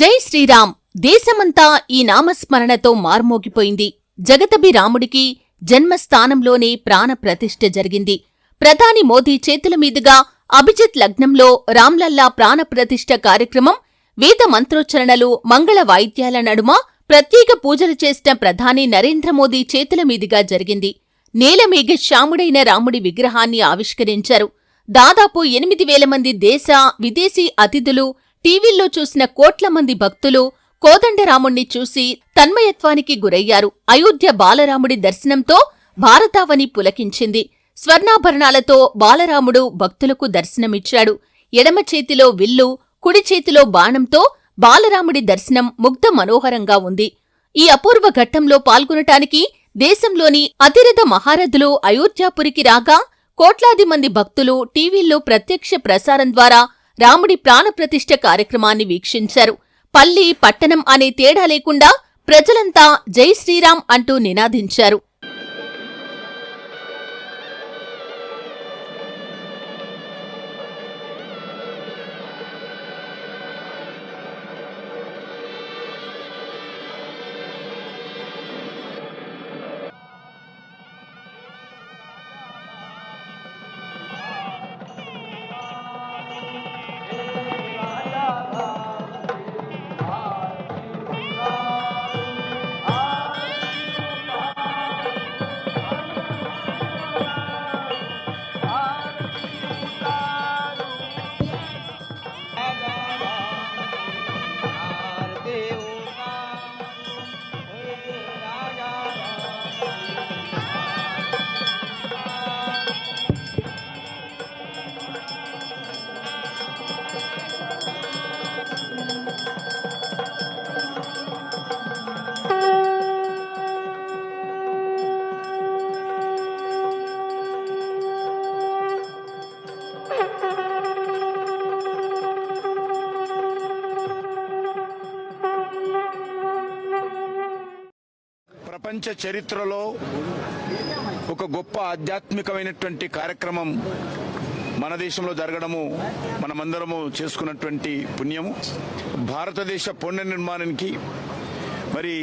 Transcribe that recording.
జై శ్రీరామ్. దేశమంతా ఈ నామస్మరణతో మార్మోగిపోయింది. జగతబి రాముడికి జన్మస్థానంలోనే ప్రాణప్రతిష్ఠ జరిగింది. ప్రధాని మోదీ చేతుల మీదుగా అభిజిత్ లగ్నంలో రామ్లల్లా ప్రాణప్రతిష్ఠ కార్యక్రమం వేద మంత్రోచ్చరణలు మంగళ వాయిద్యాల నడుమ ప్రత్యేక పూజలు చేసిన ప్రధాని నరేంద్ర మోదీ చేతుల మీదుగా జరిగింది. నేలమీగ శ్యాముడైన రాముడి విగ్రహాన్ని ఆవిష్కరించారు. దాదాపు ఎనిమిది వేల మంది దేశ విదేశీ అతిథులు టీవీల్లో చూసిన కోట్ల మంది భక్తులు కోదండరాముణ్ణి చూసి తన్మయత్వానికి గురయ్యారు. అయోధ్య బాలరాముడి దర్శనంతో భారతావని పులకించింది. స్వర్ణాభరణాలతో బాలరాముడు భక్తులకు దర్శనమిచ్చాడు. ఎడమ చేతిలో విల్లు కుడి చేతిలో బాణంతో బాలరాముడి దర్శనం ముగ్ధ మనోహరంగా ఉంది. ఈ అపూర్వ ఘట్టంలో పాల్గొనటానికి దేశంలోని అతిరథ మహారథులు అయోధ్యాపురికి రాగా కోట్లాది మంది భక్తులు టీవీల్లో ప్రత్యక్ష ప్రసారం ద్వారా రాముడి ప్రాణప్రతిష్ఠ కార్యక్రమాన్ని వీక్షించారు. పల్లి పట్టణం అనే తేడా లేకుండా ప్రజలంతా జై శ్రీరామ్ అంటూ నినాదించారు. ప్రపంచ చరిత్రలో ఒక గొప్ప ఆధ్యాత్మికమైనటువంటి కార్యక్రమం మన దేశంలో జరగడము మనమందరము చేసుకున్నటువంటి పుణ్యము. భారతదేశ పుణ్య నిర్మాణానికి మరి